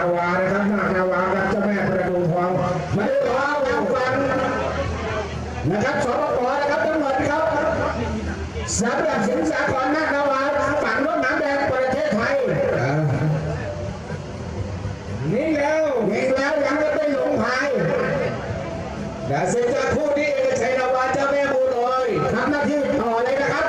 าวานะครับนาคนาวาครับเจ้าแม่ประดูทองมาดูทอแล้วฟังนะครับสปปนะครับตงหวจครับสำหรับสินสาครนาคนาวาฝั่งรถน้ำแดงประเทศไทยนี่แล้วนี่แล้วยังไม่ได้ลงหายแต่เสียจะคู่นี่เอกชัยนาวาเจ้าแม่บูลอยทำหน้าที่ต่อเลยนะครับ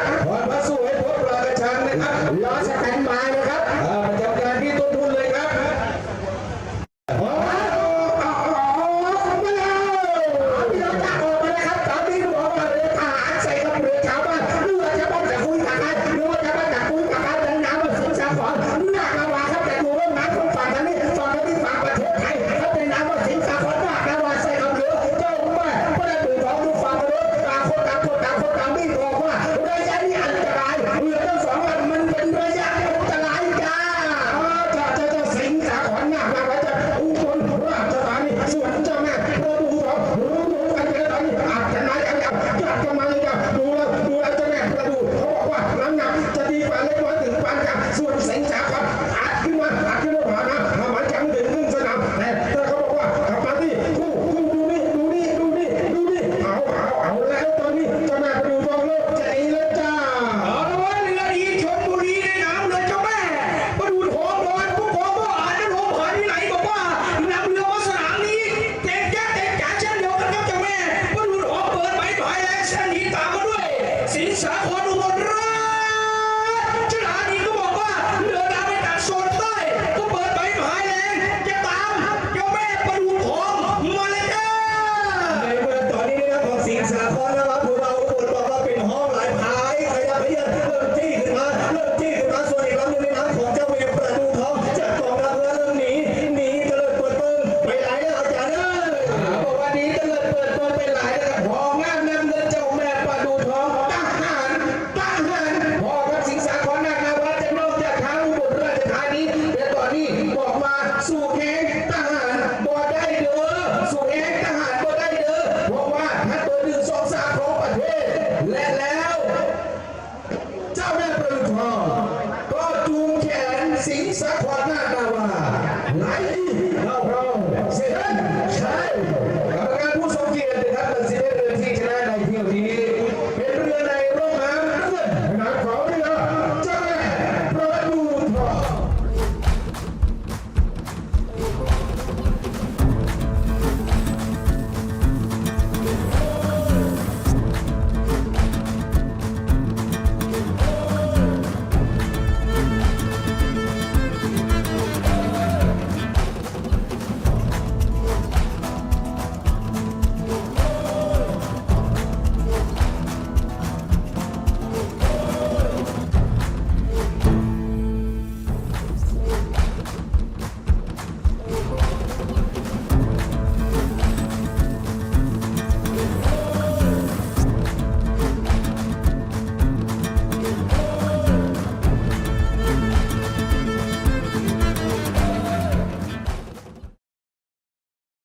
我我我。Bapak Bapak Lagi